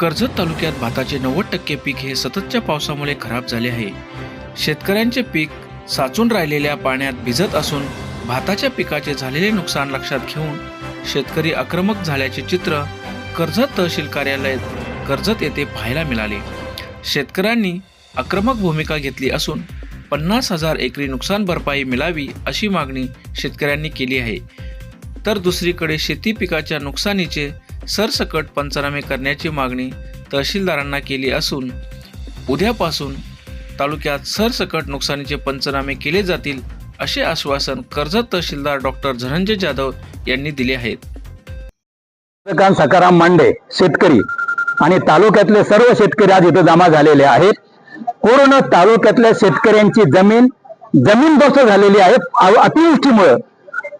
कर्जत तालुक्यात भाताचे नव्वद टक्के पीक हे सततच्या पावसामुळे खराब झाले आहे. शेतकऱ्यांचे पीक साचून राहिलेल्या पाण्यात भिजत असून भाताच्या पिकाचे झालेले नुकसान लक्षात घेऊन शेतकरी आक्रमक झाल्याचे चित्र कर्जत तहसील कार्यालयात कर्जत येथे पाहायला मिळाले. शेतकऱ्यांनी आक्रमक भूमिका घेतली असून पन्नास हजार एकरी नुकसान भरपाई मिळावी अशी मागणी शेतकऱ्यांनी केली आहे. तर दुसरीकडे शेती पिकाच्या नुकसानीचे सरसकट पंचनामे करण्याची मागणी तहसीलदारांना केली असून उद्यापासून तालुक्यात सरसकट नुकसानीचे पंचनामे केले जातील असे आश्वासन कर्जत तहसीलदार डॉक्टर धनंजय जाधव यांनी दिले आहेत. सकाराम मांडे शेतकरी आणि तालुक्यातले सर्व शेतकरी आज इथं जमा झालेले आहेत. पूर्ण तालुक्यातल्या शेतकऱ्यांची जमीन जमीन दोस्त झालेली आहे. अतिवृष्टीमुळं.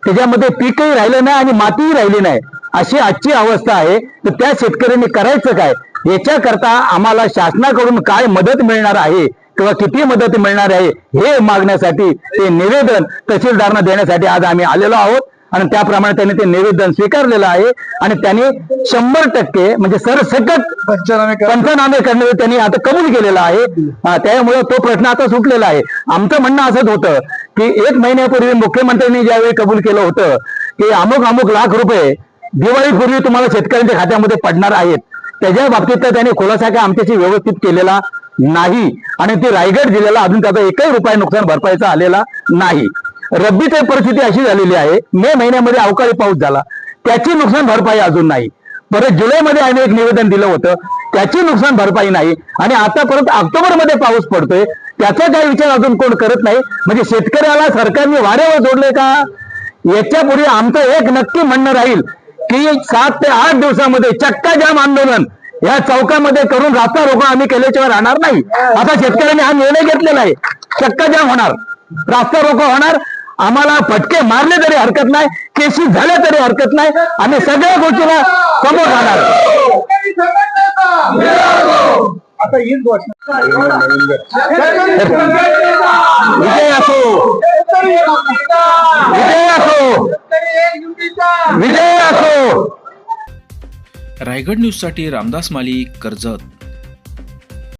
त्याच्यामध्ये पीकही राहिलं नाही आणि मातीही राहिली नाही. अशी आजची अवस्था आहे. तर त्या शेतकऱ्यांनी करायचं काय? याच्याकरता आम्हाला शासनाकडून काय मदत मिळणार आहे? किंवा किती मदत मिळणार आहे? हे मागण्यासाठी ते निवेदन तहसीलदारांना देण्यासाठी आज आम्ही आलेलो आहोत. आणि त्याप्रमाणे त्यांनी ते निवेदन स्वीकारलेलं आहे. आणि त्यांनी शंभर टक्के म्हणजे सरसकट पंचनामे करा. पंचनामे करण्याचं त्यांनी आता कबूल केलेला आहे. त्यामुळे तो प्रश्न आता सुटलेला आहे. आमचं म्हणणं असंच होतं की एक महिन्यापूर्वी मुख्यमंत्र्यांनी ज्यावेळी कबूल केलं होतं की अमुक अमुक लाख रुपये दिवाळीपूर्वी तुम्हाला शेतकऱ्यांच्या खात्यामध्ये पडणार आहेत. त्याच्या बाबतीत तर त्यांनी खुलासा काय आमच्याशी व्यवस्थित केलेला नाही. आणि ते रायगड जिल्ह्याला अजून त्याचा एकही रुपया नुकसान भरपाईचा आलेला नाही. रब्बीची परिस्थिती अशी झालेली आहे. मे महिन्यामध्ये अवकाळी पाऊस झाला. त्याची नुकसान भरपाई अजून नाही. परत जुलैमध्ये आम्ही एक निवेदन दिलं होतं. त्याची नुकसान भरपाई नाही. आणि आता परत ऑक्टोबरमध्ये पाऊस पडतोय. त्याचा काय विचार अजून कोण करत नाही. म्हणजे शेतकऱ्याला सरकारने वाऱ्यावर जोडले का? याच्यापूर्वी आमचं एक नक्की म्हणणं राहील. की सात ते आठ दिवसामध्ये चक्का जाम आंदोलन या चौकामध्ये करून रास्ता रोको आम्ही केल्याशिवाय राहणार नाही. आता शेतकऱ्यांनी हा निर्णय घेतलेला आहे. चक्का जाम होणार. रास्ता रोको होणार. आम्हाला फटके मारले तरी हरकत नाही. केसी झाले तरी हरकत नाही. आम्ही सगळ्या गोष्टीला समोर राहणार. आता हीच घोषणा. विजय असो. विजय असो. विजय असो रायगड न्यूजसाठी रामदास माली कर्जत.